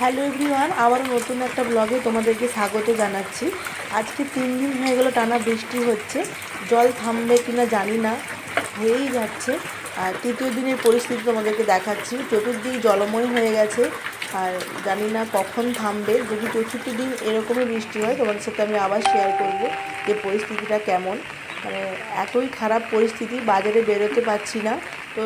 Hello everyone, আবারও নতুন একটা ব্লগে তোমাদেরকে স্বাগত জানাচ্ছি। আজকে তিন দিন হয়ে গেলো টানা বৃষ্টি হচ্ছে, জল থামবে কিনা জানি না, হয়েই যাচ্ছে। আর তৃতীয় দিনের পরিস্থিতি তোমাদেরকে দেখাচ্ছি, চতুর্দিক জলময় হয়ে গেছে, আর জানি না কখন থামবে। যদি চতুর্থ দিন এরকমই বৃষ্টি হয়, তোমাদের সাথে আমি আবার শেয়ার করব যে পরিস্থিতিটা কেমন। মানে এতই খারাপ পরিস্থিতি, বাজারে বেরোতে পারছি না। তো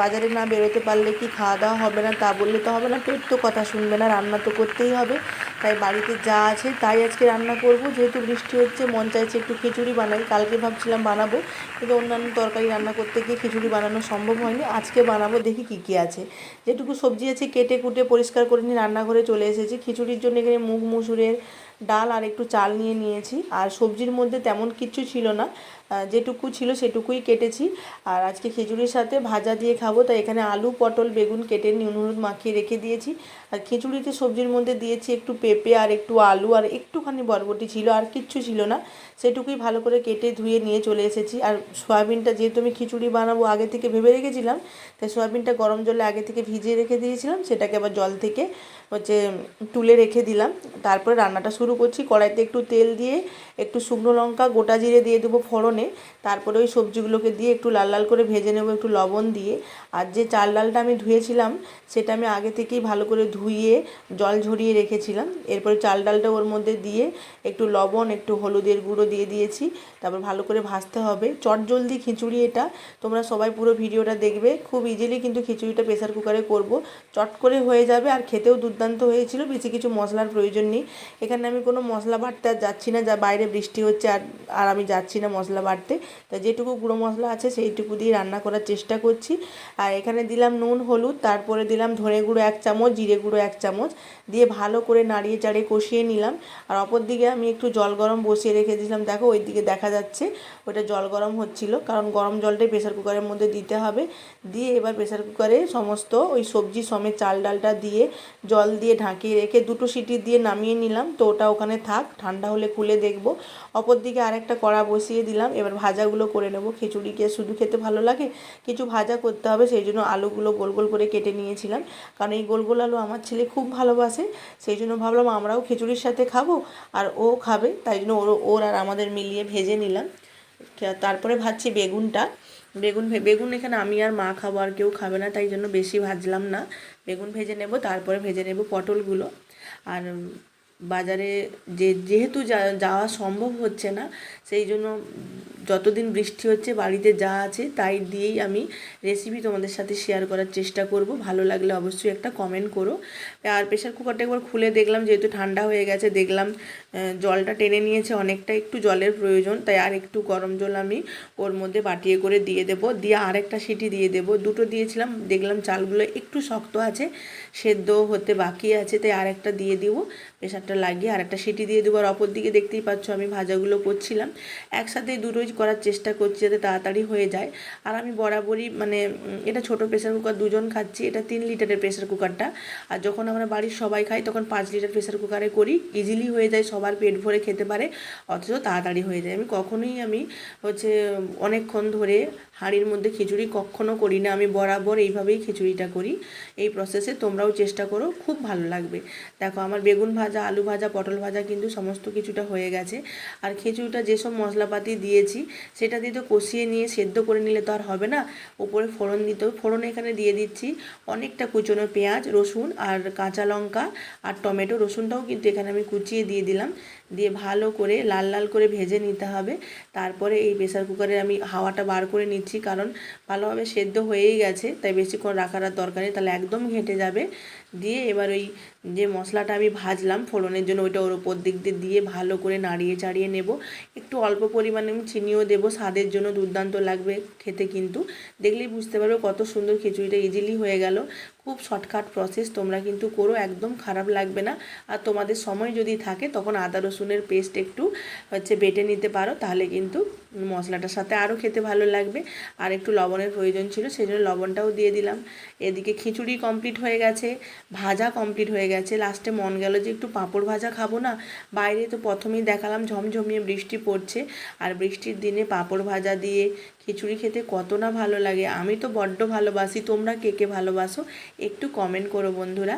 বাজারে না বেরোতে পারলে কি খাওয়া দাওয়া হবে না তা বললে তো হবে না। পেট তো কথা শুনবে না, রান্না তো করতেই হবে। তাই বাড়িতে যা আছে তাই আজকে রান্না করব। যেহেতু বৃষ্টি হচ্ছে, মন চাইছে একটু খিচুড়ি বানাই। কালকে ভাবছিলাম বানাবো, কিন্তু অন্যান্য তরকারি রান্না করতে গিয়ে খিচুড়ি বানানো সম্ভব হয়নি। আজকে বানাবো, দেখি কী কী আছে। যেটুকু সবজি আছে, কেটে কুটে পরিষ্কার করে নিয়ে রান্নাঘরে চলে এসেছি। খিচুড়ির জন্য এখানে মুগ মুসুরের ডাল আর একটু চাল নিয়ে নিয়েছি। আর সবজির মধ্যে তেমন কিছু ছিল না। যেটুকু ছিল সেটুকুই কেটেছি। আর আজকে খিচুড়ির সাথে ভাজা দিয়ে খাব, তাই এখানে আলু, পটল, বেগুন কেটে নুন, হলুদ মাখিয়ে রেখে দিয়েছি। আর খিচুড়িতে সবজির মধ্যে দিয়েছি একটু পেঁপে আর একটু আলু, আর একটুখানি বরবটি ছিল, আর কিচ্ছু ছিল না। সেটুকুই ভালো করে কেটে ধুয়ে নিয়ে চলে এসেছি। আর সয়াবিনটা যেহেতু আমি খিচুড়ি বানাবো আগে থেকে ভেবে রেখেছিলাম, তাই সয়াবিনটা গরম জলে আগে থেকে ভিজিয়ে রেখে দিয়েছিলাম। সেটাকে আবার জল থেকে হচ্ছে তুলে রেখে দিলাম। তারপরে রান্নাটা শুরু করছি, কড়াইতে একটু তেল দিয়ে একটু শুকনো লঙ্কা, গোটা জিরে দিয়ে দেবো ফোড়নে। তারপরে ওই সবজিগুলোকে দিয়ে একটু লাল লাল করে ভেজে নেব, একটু লবণ দিয়ে। আর যে চাল ডালটা আমি ধুয়েছিলাম, সেটা আমি আগে থেকেই ভালো করে ধুইয়ে জল ঝরিয়ে রেখেছিলাম। এরপরে চাল ডালটা ওর মধ্যে দিয়ে একটু লবণ, একটু হলুদের গুঁড়ো দিয়ে দিয়েছি। তারপর ভালো করে ভাজতে হবে। চট জলদি খিচুড়ি এটা। তোমরা সবাই পুরো ভিডিওটা দেখবে। খুব ইজিলি কিন্তু খিচুড়িটা প্রেসার কুকারে করব। চট করে হয়ে যাবে আর খেতেও দুর্দান্ত হয়েছিল, বেশি কিছু মশলার প্রয়োজন নেই। এখানে আমি কোনো মশলা বাটতে আর যাচ্ছি না, যা বাইরে বৃষ্টি হচ্ছে আর আর আমি যাচ্ছি না মশলা বাটতে তা যেটুকু গুঁড়ো মশলা আছে সেইটুকু দিয়ে রান্না করার চেষ্টা করছি। আর এখানে দিলাম নুন, হলুদ, তারপরে দিলাম ধনে গুঁড়ো এক চামচ, জিরে গুঁড়ো এক চামচ, দিয়ে ভালো করে নাড়িয়ে চাড়িয়ে কষিয়ে নিলাম। আর অপর দিকে আমি একটু জল গরম বসিয়ে রেখে দিয়েছিলাম। দেখো ওই দিকে দেখা যাচ্ছে ওটা জল গরম হচ্ছিল, কারণ গরম জলটাই প্রেসার কুকারের মধ্যে দিতে হবে। দিয়ে এবার প্রেসার কুকারে সমস্ত ওই সবজি সমেত চাল ডালটা দিয়ে জল দিয়ে ঢাকিয়ে রেখে দুটো সিটি দিয়ে নামিয়ে নিলাম। তো ওটা ওখানে থাক, ঠান্ডা হলে খুলে দেখব। অপর দিকে আরেকটা কড়া বসিয়ে দিলাম, এবার ভাজাগুলো করে নেব। খিচুড়িকে শুধু খেতে ভালো লাগে, কিছু ভাজা করতে হবে, সেই জন্য আলুগুলো গোল গোল করে কেটে নিয়েছিলাম। কারণ এই গোল গোল আলু আমার ছেলে খুব ভালোবাসে, সেই জন্য ভাবলাম আমরাও খিচুড়ির সাথে খাব, আর ও খাবে, তাই জন্য ওর ওর আর আমাদের মিলিয়ে ভেজে নিলাম। তারপরে ভাজছি বেগুনটা। বেগুন বেগুন এখানে আমি আর মা খাব, আর কেউ খাবে না, তাই জন্য বেশি ভাজলাম না। বেগুন ভেজে নেব, তারপরে ভেজে নেব পটলগুলো। আর বাজারে যে, যেহেতু যাওয়া সম্ভব হচ্ছে না, সেই জন্য যতদিন বৃষ্টি হচ্ছে, বাড়িতে যা আছে তাই দিয়েই আমি রেসিপি তোমাদের সাথে শেয়ার করার চেষ্টা করব। ভালো লাগলে অবশ্যই একটা কমেন্ট করো। আর প্রেশার কুকারটা একবার খুলে দেখলাম, যেহেতু ঠান্ডা হয়ে গেছে, দেখলাম জলটা টেনে নিয়েছে, অনেকটা একটু জলের প্রয়োজন, তাই আর একটু গরম জল আমি ওর মধ্যে বাটিয়ে করে দিয়ে দেবো। দিয়ে আরেকটা সিটি দিয়ে দেবো। দুটো দিয়েছিলাম, দেখলাম চালগুলো একটু শক্ত আছে সেদ্ধ হতে বাকি আছে, তাই আরেকটা দিয়ে দিব। প্রেশারটা লাগিয়ে আর একটা সিটি দিয়ে দেবো। আর অপর দিকে দেখতেই পাচ্ছ আমি ভাজাগুলো করছিলাম। একসাথে দুটোই করার চেষ্টা করছি যাতে তাড়াতাড়ি হয়ে যায়। আর আমি বরাবরই মানে এটা ছোট প্রেসার কুকার দুজন খাচ্ছি, এটা তিন লিটারের প্রেসার কুকারটা আর যখন আমরা বাড়ির সবাই খাই, তখন পাঁচ লিটার প্রেসার কুকারে করি। ইজিলি হয়ে যায়, সবার পেট ভরে খেতে পারে, অথচ তাড়াতাড়ি হয়ে যায়। আমি কখনোই আমি হচ্ছে অনেকক্ষণ ধরে হাঁড়ির মধ্যে খিচুড়ি কখনো করি না। আমি বরাবর এইভাবেই খিচুড়িটা করি। এই প্রসেসে তোমরাও চেষ্টা করো, খুব ভালো লাগবে। দেখো, আমার বেগুন ভাজা, আলু ভাজা, পটল ভাজা কিন্তু সমস্ত কিছুটা হয়ে গেছে। আর খিচুড়িটা যেসব মশলাপাতি দিয়েছি, সেটা দিয়ে তো কষিয়ে নিয়ে সেদ্ধ করে নিলে তো আর হবে না। উপরে ফোড়ন দিতে ফোড়ন এখানে দিয়ে দিচ্ছি অনেকটা কুচনো পেঁয়াজ, রসুন আর কাঁচা লঙ্কা আর টমেটো। রসুনটাও কিন্তু এখানে আমি কুচিয়ে দিয়ে দিলাম। দিয়ে ভালো করে লাল লাল করে ভেজে নিতে হবে। তারপরে এই প্রেসার কুকারে আমি হাওয়াটা বার করে নিচ্ছি কারণ ভালোভাবে সেদ্ধ হয়েই গেছে। তাই বেশিক্ষণ রাখার আর দরকার নেই। তাহলে একদম ঘেঁটে যাবে। দিয়ে এবার ওই যে মশলাটা আমি ভাজলাম ফোড়নের জন্য ওইটা ওর ওপর দিক দিয়ে দিয়ে ভালো করে নাড়িয়ে চাড়িয়ে নেব। একটু অল্প পরিমাণে আমি চিনিও দেবো, স্বাদের জন্য দুর্দান্ত লাগবে খেতে কিন্তু। দেখলেই বুঝতে পারবে কত সুন্দর খিচুড়িটা ইজিলি হয়ে গেল। খুব শর্টকাট প্রসেস তোমরা কিন্তু করো, একদম খারাপ লাগবে না। আর তোমাদের সময় যদি থাকে, তখন আদা রসুনের পেস্ট একটু হচ্ছে বেটে নিতে পারো, তাহলে কিন্তু মশলাটার সাথে আরও খেতে ভালো লাগবে। আর একটু লবণের প্রয়োজন ছিল সেই জন্য লবণটাও দিয়ে দিলাম। এদিকে খিচুড়ি কমপ্লিট হয়ে গেছে, ভাজা কমপ্লিট হয়ে গেছে। লাস্টে মন গেল যে একটু পাঁপড় ভাজা খাব না। বাইরে তো প্রথমেই দেখালাম ঝমঝমিয়ে বৃষ্টি পড়ছে। আর বৃষ্টির দিনে পাঁপড় ভাজা দিয়ে খিচুড়ি খেতে কত না ভালো লাগে। আমি তো বড্ড ভালোবাসি। তোমরা কে কে ভালোবাসো? একটু কমেন্ট করো বন্ধুরা।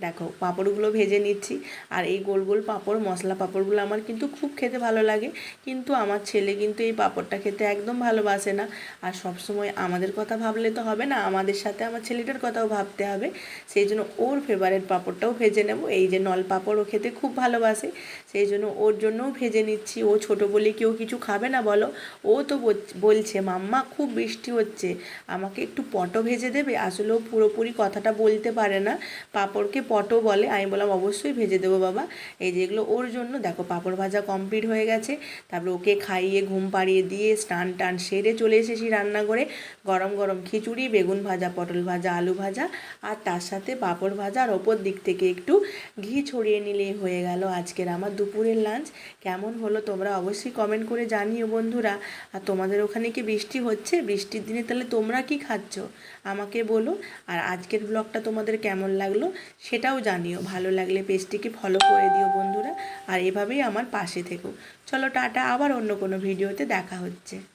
দেখো, পাঁপড়গুলো ভেজে নিচ্ছি। আর এই গোল গোল পাঁপড়, মশলা পাঁপড়গুলো আমার কিন্তু খুব খেতে ভালো লাগে। কিন্তু আমার ছেলে কিন্তু এই পাঁপড়টা খেতে একদম ভালোবাসে না। আর সবসময় আমাদের কথা ভাবলে তো হবে না, আমাদের সাথে আমার ছেলেটার কথাও ভাবতে হবে। সেই জন্য ওর ফেভারেট পাঁপড়টাও ভেজে নেব। এই যে নল ও খেতে খুব ভালোবাসে। সেই জন্য ওর জন্যও ভেজে নিচ্ছি। ও ছোট বলে কেউ কিছু খাবে না বলো। ও তো বল- বলছে, মাম্মা, খুব বৃষ্টি হচ্ছে। আমাকে একটু পটো ভেজে দেবে? আসলে ও পুরোপুরি কথাটা বলতে পারে না। পাঁপড়কে পটো বলে, আমি বললাম, অবশ্যই ভেজে দেবো বাবা। এই যেগুলো ওর জন্য। দেখো, পাঁপড় ভাজা কমপ্লিট হয়ে গেছে। তারপরে ওকে খাইয়ে, ঘুম পাড়িয়ে দিয়ে স্নান টান সেরে চলে এসেছি রান্না করে গরম গরম খিচুড়ি, বেগুন ভাজা, পটল ভাজা, আলু ভাজা, আর তার সাথে পাঁপড় ভাজা। আর ওপর দিক থেকে একটু ঘি ছড়িয়ে নিলেই হয়ে গেল আজকের আমার দুপুরের লাঞ্চ। কেমন হলো তোমরা অবশ্যই কমেন্ট করে জানিও বন্ধুরা। আর তোমাদের ওখানে কি বৃষ্টি হচ্ছে? বৃষ্টির দিনে তাহলে তোমরা কি খাচ্ছ? আমাকে বলো। আর আজকের ব্লগটা তোমাদের কেমন লাগল? সেটাও জানিও। ভালো লাগলে পেজটিকে ফলো করে দিও বন্ধুরা। আর এভাবেই আমার পাশে থেকো। চলো টাটা, আবার অন্য কোনো ভিডিওতে দেখা হচ্ছে।